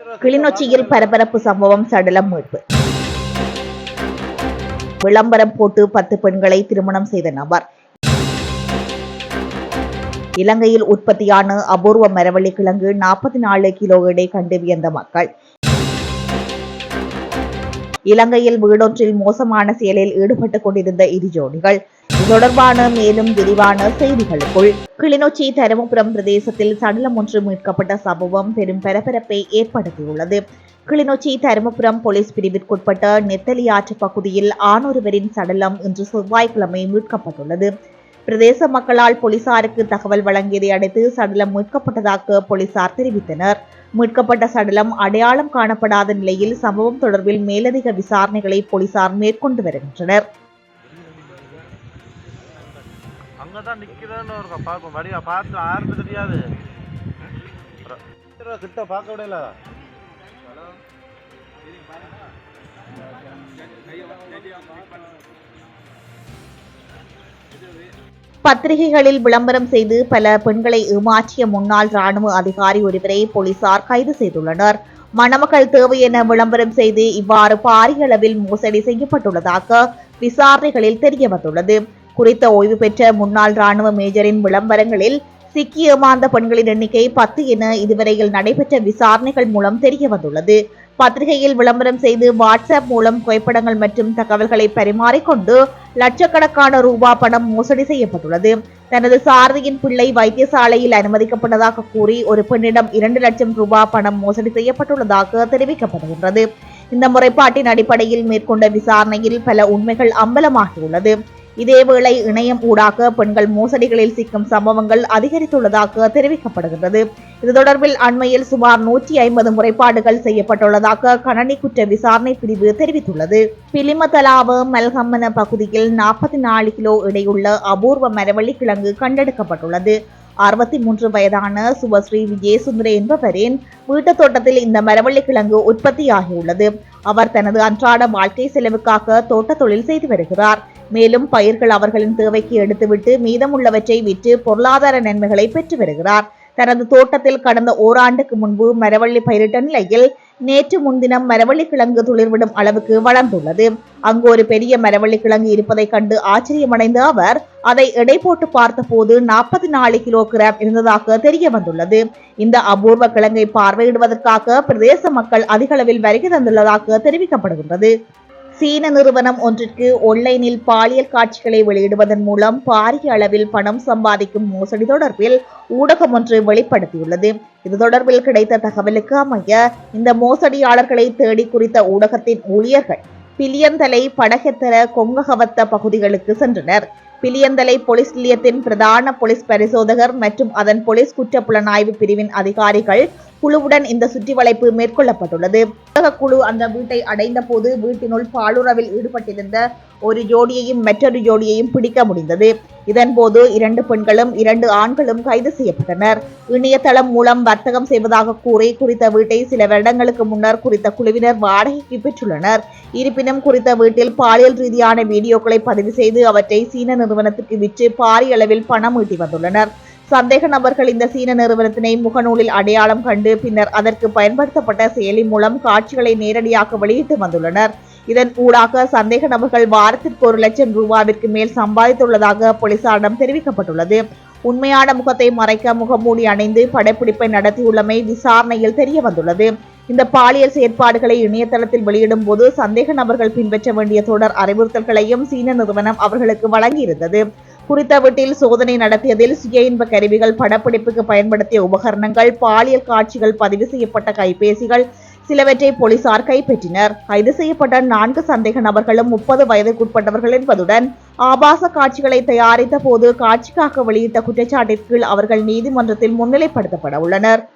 கிளிநொச்சியில் பரபரப்பு சம்பவம் சடலம் மீட்பு. விளம்பரம் போட்டு பத்து பெண்களை திருமணம் செய்த நபர். இலங்கையில் உற்பத்தியான அபூர்வ மரவள்ளி கிழங்கு நாற்பத்தி நாலு கிலோ எடை கண்டு வியந்த மக்கள். இலங்கையில் வீடொன்றில் மோசமான செயலில் ஈடுபட்டுக் கொண்டிருந்த இரு ஜோடிகள். தொடர்பான மேலும் விரிவான செய்திகளுக்குள். கிளிநொச்சி தருமபுரம் பிரதேசத்தில் சடலம் ஒன்று மீட்கப்பட்ட சம்பவம் பெரும் பரபரப்பை ஏற்படுத்தியுள்ளது. கிளிநொச்சி தருமபுரம் போலீஸ் பிரிவிற்குட்பட்ட நெத்தலியாற்று பகுதியில் ஆணொருவரின் சடலம் இன்று செவ்வாய்க்கிழமை மீட்கப்பட்டுள்ளது. பிரதேச மக்களால் போலீசாருக்கு தகவல் வழங்கியதை அடுத்து சடலம் மீட்கப்பட்டதாக போலீசார் தெரிவித்தனர். மீட்கப்பட்ட சடலம் அடையாளம் காணப்படாத நிலையில் சம்பவம் தொடர்பில் மேலதிக விசாரணைகளை போலீசார் மேற்கொண்டு வருகின்றனர். அங்கதான் நிக்கிறேன்னு ஒரு பார்ப்போம் வடிவா பார்த்து யாருன்னு தெரியாது. கிட்ட பார்க்க விடல. பத்திரிகைகளில் விளம்பரம் செய்து பல பெண்களை ஏமாற்றிய முன்னாள் ராணுவ அதிகாரி ஒருவரை போலீசார் கைது செய்துள்ளனர். மணமக்கள் தேவை என விளம்பரம் செய்து இவ்வாறு பாரிய அளவில் மோசடி செய்யப்பட்டுள்ளதாக விசாரணைகளில் தெரியவந்துள்ளது. குறித்த ஓய்வு பெற்ற முன்னாள் ராணுவ மேஜரின் விளம்பரங்களில் சிக்கி ஏமாந்த பெண்களின் எண்ணிக்கை பத்து என இதுவரையில் நடைபெற்ற விசாரணைகள் மூலம் தெரிய வந்துள்ளது. பத்திரிகையில் விளம்பரம் செய்து வாட்ஸ்அப் மூலம் புகைப்படங்கள் மற்றும் தகவல்களை பரிமாறிக்கொண்டு லட்சக்கணக்கான ரூபா பணம் மோசடி செய்யப்பட்டுள்ளது. தனது சாரதியின் பிள்ளை வைத்தியசாலையில் அனுமதிக்கப்பட்டதாக கூறி ஒரு பெண்ணிடம் இரண்டு லட்சம் ரூபாய் பணம் மோசடி செய்யப்பட்டுள்ளதாக தெரிவிக்கப்படுகின்றது. இந்த முறைப்பாட்டின் அடிப்படையில் மேற்கொண்ட விசாரணையில் பல உண்மைகள் அம்பலமாகியுள்ளது. இதேவேளை இணையம் ஊடாக பெண்கள் மோசடிகளில் சிக்கும் சம்பவங்கள் அதிகரித்துள்ளதாக தெரிவிக்கப்படுகின்றது. இது தொடர்பில் அண்மையில் சுமார் நூற்றி ஐம்பது முறைப்பாடுகள் செய்யப்பட்டுள்ளதாக கணனி குற்ற விசாரணை பிரிவு தெரிவித்துள்ளது. பிலிமதலாவ மல்கம்மன பகுதியில் நாற்பத்தி நாலு கிலோ எடையுள்ள அபூர்வ மரவள்ளி கிழங்கு கண்டெடுக்கப்பட்டுள்ளது. அறுபத்தி மூன்று வயதான சுபஸ்ரீ விஜயசுந்தர என்பவரின் வீட்டு தோட்டத்தில் இந்த மரவள்ளி கிழங்கு உற்பத்தியாகியுள்ளது. அவர் தனது அன்றாட வாழ்க்கை செலவுக்காக தோட்ட தொழில் செய்து வருகிறார். மேலும் பயிர்கள் அவர்களின் தேவைக்கு எடுத்துவிட்டு மீதமுள்ளவற்றை விற்று பொருளாதார நன்மைகளை பெற்று வருகிறார். தனது தோட்டத்தில் கடந்த ஓராண்டுக்கு முன்பு மரவள்ளி பயிரிட்ட நிலையில் நேற்று முன்தினம் மரவள்ளி கிழங்கு துளிர்விடும் அளவுக்கு வளர்ந்துள்ளது. அங்கு ஒரு பெரிய மரவள்ளி கிழங்கு இருப்பதைக் கண்டு ஆச்சரியமடைந்த அவர் அதை எடை போட்டு பார்த்தபோது நாற்பத்தி நாலு கிலோகிராம் இருந்ததாக தெரிய வந்துள்ளது இந்த அபூர்வ கிழங்கை பார்வையிடுவதற்காக பிரதேச மக்கள் அதிகளவில் வருகை தந்துள்ளதாக தெரிவிக்கப்படுகின்றது. சீன நிறுவனம் ஒன்றிற்கு ஒன்லைனில் பாலியல் காட்சிகளை வெளியிடுவதன் மூலம் பாரிய அளவில் பணம் சம்பாதிக்கும் மோசடி தொடர்பில் ஊடகம் ஒன்று வெளிப்படுத்தியுள்ளது. இது தொடர்பில் கிடைத்த தகவலுக்கு அமைய இந்த மோசடியாளர்களை தேடி குறித்த ஊடகத்தின் ஊழியர்கள் பிலியந்தலை படகெத்தர கொங்ககவத்த பகுதிகளுக்கு சென்றனர். பிலியந்தலை போலீஸ் நிலையத்தின் பிரதான போலீஸ் பரிசோதகர் மற்றும் அதன் போலீஸ் குற்றப்புலனாய்வு பிரிவின் அதிகாரிகள் குழுவுடன் இந்த சுற்றி வளைப்பு மேற்கொள்ளப்பட்டுள்ளது. ஊடக குழு அந்த வீட்டை அடைந்த போது வீட்டினுள் பாலுறவில் ஈடுபட்டிருந்த ஒரு ஜோடியையும் மற்றொரு ஜோடியையும் பிடிக்க முடிந்தது. இதன் போது இரண்டு பெண்களும் இரண்டு ஆண்களும் கைது செய்யப்பட்டனர். இணையதளம் மூலம் வர்த்தகம் செய்வதாக கூறி குறித்த வீட்டை சில வருடங்களுக்கு முன்னர் குறித்த குழுவினர் வாடகைக்கு பெற்றுள்ளனர். இருப்பினும் குறித்த வீட்டில் பாலியல் ரீதியான வீடியோக்களை பதிவு செய்து அவற்றை சீன நிறுவனத்துக்கு விற்று பாரிய அளவில் பணம் ஈட்டி வந்துள்ளனர். சந்தேக நபர்கள் இந்த சீன நிறுவனத்தினை முகநூலில் அடையாளம் கண்டு பின்னர் அதற்கு பயன்படுத்தப்பட்ட செயலி மூலம் காட்சிகளை நேரடியாக வெளியிட்டு வந்துள்ளனர். இதன் ஊடாக சந்தேக நபர்கள் வாரத்திற்கு ஒரு லட்சம் ரூபாவிற்கு மேல் சம்பாதித்துள்ளதாக போலீசாரிடம் தெரிவிக்கப்பட்டுள்ளது. உண்மையான முகத்தை மறைக்க முகமூடி அணிந்து படப்பிடிப்பை நடத்தியுள்ளமை விசாரணையில் தெரிய வந்துள்ளது இந்த பாலியல் செயற்பாடுகளை இணையதளத்தில் வெளியிடும் போது சந்தேக நபர்கள் பின்பற்ற வேண்டிய தொடர் அறிவுறுத்தல்களையும் சீன நிறுவனம் அவர்களுக்கு வழங்கியிருந்தது. குறித்த வீட்டில் சோதனை நடத்தியதில் சுய இன்ப கருவிகள் படப்பிடிப்புக்கு பயன்படுத்திய உபகரணங்கள் பாலியல் காட்சிகள் பதிவு செய்யப்பட்ட கைபேசிகள் சிலவற்றை போலீசார் கைப்பற்றினர். கைது செய்யப்பட்ட நான்கு சந்தேக நபர்களும் முப்பது வயதுக்குட்பட்டவர்கள் என்பதுடன் ஆபாச காட்சிகளை தயாரித்த போது காட்சிக்காக வெளியிட்ட குற்றச்சாட்டிற்கு அவர்கள் நீதிமன்றத்தில் முன்னிலைப்படுத்தப்பட உள்ளனர்.